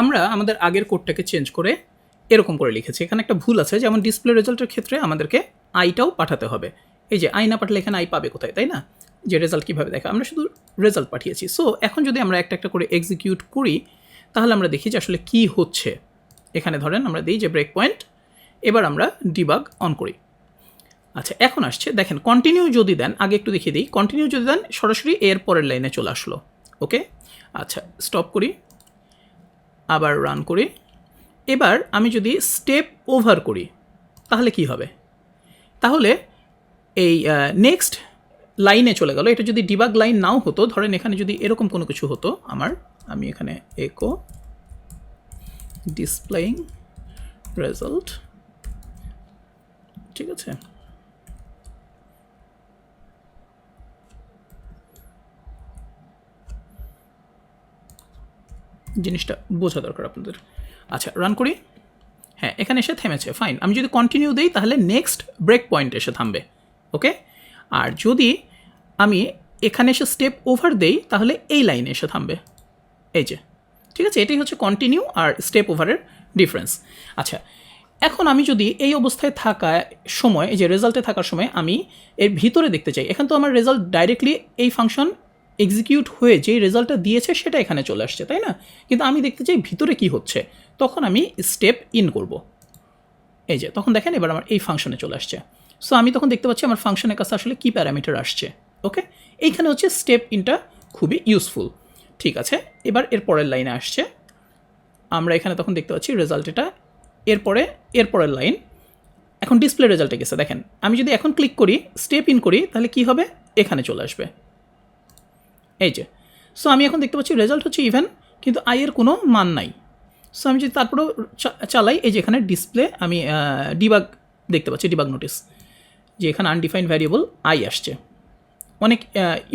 আমরা আমাদের আগের কোডটাকে চেঞ্জ করে এরকম করে লিখেছি। এখানে একটা ভুল আছে, যেমন ডিসপ্লে রেজাল্টের ক্ষেত্রে আমাদেরকে আইটাও পাঠাতে হবে। এই যে আই না পাঠালে এখানে আই পাবে কোথায়, তাই না? যে রেজাল্ট কীভাবে দেখা, আমরা শুধু রেজাল্ট পাঠিয়েছি। সো এখন যদি আমরা একটা একটা করে এক্সিকিউট করি, তাহলে আমরা দেখি যে আসলে কী হচ্ছে। এখানে ধরেন আমরা দিই যে ব্রেক পয়েন্ট এবার আমরা ডিবাগ অন করি। আচ্ছা এখন আসছে, দেখেন কন্টিনিউ যদি দেন, আগে একটু দেখিয়ে দিই কন্টিনিউ যদি দেন, সরাসরি এর পরের লাইনে চলে আসলো। ওকে আচ্ছা স্টপ করি। আবার রান করি। এবার আমি যদি স্টেপ ওভার করি, তাহলে কি হবে? তাহলে এই নেক্সট লাইনে চলে গেল। এটা যদি ডিবাগ লাইন নাও হতো, ধরেন এখানে যদি এরকম কোনো কিছু হতো আমার, আমি এখানে একো ডিসপ্লেইং রেজাল্ট ঠিক আছে? জিনিসটা বোঝা দরকার আপনাদের। আচ্ছা রান করি। হ্যাঁ এখানে এসে থেমেছে ফাইন আমি যদি কন্টিনিউ দিই, তাহলে নেক্সট ব্রেক পয়েন্ট এসে থামবে ওকে আর যদি আমি এখানে এসে স্টেপ ওভার দেই, তাহলে এই লাইনে এসে থামবে। এই যে, ঠিক আছে? এটাই হচ্ছে কন্টিনিউ আর স্টেপ ওভারের ডিফারেন্স আচ্ছা এখন আমি যদি এই অবস্থায় থাকা সময়, এই যে রেজাল্টে থাকার সময় আমি এর ভিতরে দেখতে চাই, এখন তো আমার রেজাল্ট ডাইরেক্টলি এই ফাংশন এক্সিকিউট হয়ে যেই রেজাল্টটা দিয়েছে সেটা এখানে চলে আসছে, তাই না? কিন্তু আমি দেখতে চাই ভিতরে কি হচ্ছে। তখন আমি স্টেপ ইন করব। এই যে, তখন দেখেন এবার আমার এই ফাংশনে চলে আসছে। সো আমি তখন দেখতে পাচ্ছি আমার ফাংশনের কাছে আসলে কী প্যারামিটার আসছে, ওকে? এইখানে হচ্ছে স্টেপ ইনটা খুবই ইউজফুল ঠিক আছে, এবার এর পরের লাইনে আসছে। আমরা এখানে তখন দেখতে পাচ্ছি রেজাল্ট এটা। এরপরে এরপরের লাইন এখন ডিসপ্লে রেজাল্টে গেছে, দেখেন। আমি যদি এখন ক্লিক করি স্টেপ ইন করি, তাহলে কি হবে? এখানে চলে আসবে। এই যে। সো আমি এখন দেখতে পাচ্ছি রেজাল্ট হচ্ছে ইভেন কিন্তু আইয়ের কোনো মান নাই। সো আমি যদি তারপরেও চালাই, এই যে এখানে ডিসপ্লে আমি ডিবাগ দেখতে পাচ্ছি ডিবাগ নোটিস যে এখানে আনডিফাইন্ড ভ্যারিয়েবল আই আসছে। অনেক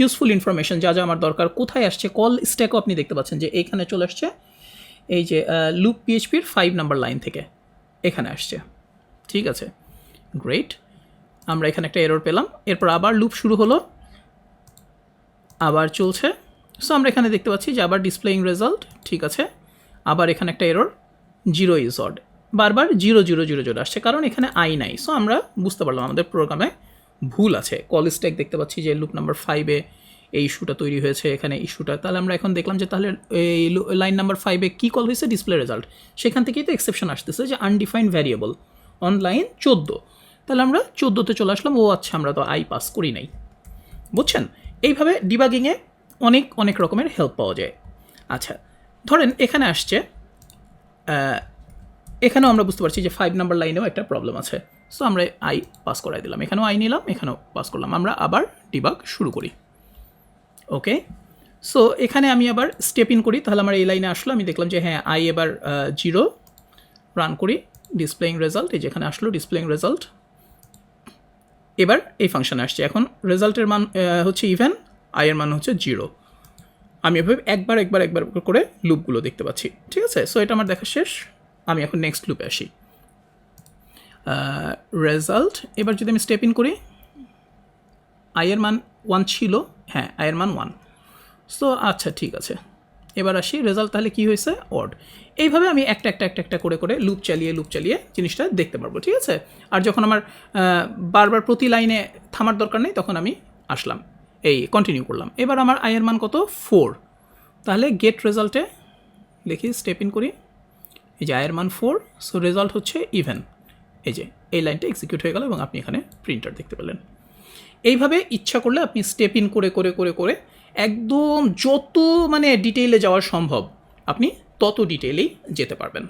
ইউজফুল ইনফরমেশন যা যা আমার দরকার, কোথায় আসছে কল স্ট্যাকও আপনি দেখতে পাচ্ছেন, যে এইখানে চলে আসছে, এই যে লুপ পিএইচপির ফাইভ নাম্বার লাইন থেকে এখানে আসছে। ঠিক আছে? গ্রেট আমরা এখানে একটা এরর পেলাম, এরপর আবার লুপ শুরু হলো আবার চলছে। সো আমরা এখানে দেখতে পাচ্ছি যে আবার ডিসপ্লেইং রেজাল্ট ঠিক আছে? আবার এখানে একটা এরর জিরো ইজ অড বারবার জিরো জিরো জিরো জিরো আসছে, কারণ এখানে আই নাই। সো আমরা বুঝতে পারলাম আমাদের প্রোগ্রামে ভুল আছে। কল স্ট্যাক দেখতে পাচ্ছি যে লুপ নাম্বার ফাইভে এই ইস্যুটা তৈরি হয়েছে, এখানে ইস্যুটা তাহলে আমরা এখন দেখলাম যে তাহলে এই লাইন নাম্বার ফাইভে কী কল হয়েছে? ডিসপ্লে রেজাল্ট সেখান থেকেই তো এক্সেপশন আসতেছে যে আনডিফাইন্ড ভ্যারিয়েবল অন লাইন চোদ্দ। তাহলে আমরা চোদ্দোতে চলে আসলাম। ও আচ্ছা আমরা তো আই পাস করি নাই। বুঝছেন? এইভাবে ডিবাগিংয়ে অনেক অনেক রকমের হেল্প পাওয়া যায়। আচ্ছা ধরেন এখানে আসছে এখানেও আমরা বুঝতে পারছি যে ফাইভ নাম্বার লাইনেও একটা প্রবলেম আছে। সো আমরা আই পাস করাই দিলাম। এখানেও আই নিলাম, এখানেও পাস করলাম। আমরা আবার ডিবাগ শুরু করি। ওকে সো এখানে আমি আবার স্টেপ ইন করি, তাহলে আমার এই লাইনে আসলো। আমি দেখলাম যে হ্যাঁ আই এবার জিরো রান করি ডিসপ্লেইং রেজাল্ট এই যেখানে আসলো ডিসপ্লেইং রেজাল্ট এবার এই ফাংশানে আসছে। এখন রেজাল্টের মান হচ্ছে ইভেন আয়ের মান হচ্ছে জিরো আমি এভাবে একবার একবার একবার করে লুপগুলো দেখতে পাচ্ছি। ঠিক আছে? সো এটা আমার দেখা শেষ। আমি এখন নেক্সট লুপে আসি। রেজাল্ট এবার যদি আমি স্টেপ ইন করি আয়ের মান ওয়ান ছিল। হ্যাঁ আয়ের মান ওয়ান সো আচ্ছা ঠিক আছে। এবার আসি রেজাল্ট তাহলে কি হয়েছে? অড এইভাবে আমি একটা একটা একটা একটা করে করে লুপ চালিয়ে লুপ চালিয়ে জিনিসটা দেখতে পারব, ঠিক আছে? আর যখন আমার বারবার প্রতি লাইনে থামার দরকার নেই, তখন আমি আসলাম। এই কন্টিনিউ করলাম। এবার আমার আয়ের মান কত? ফোর তাহলে গেট রেজাল্টে দেখি স্টেপ ইন করি। এই যে আয়ের মান ফোর সো রেজাল্ট হচ্ছে ইভেন এই যে, এই লাইনটা এক্সিকিউট হয়ে গেল এবং আপনি এখানে প্রিন্টার দেখতে পেলেন। এইভাবে ইচ্ছা করলে আপনি স্টেপ ইন করে করে করে করে একদম যত মানে ডিটেইলে যাওয়া সম্ভব আপনি তত ডিটেইলেই যেতে পারবেন।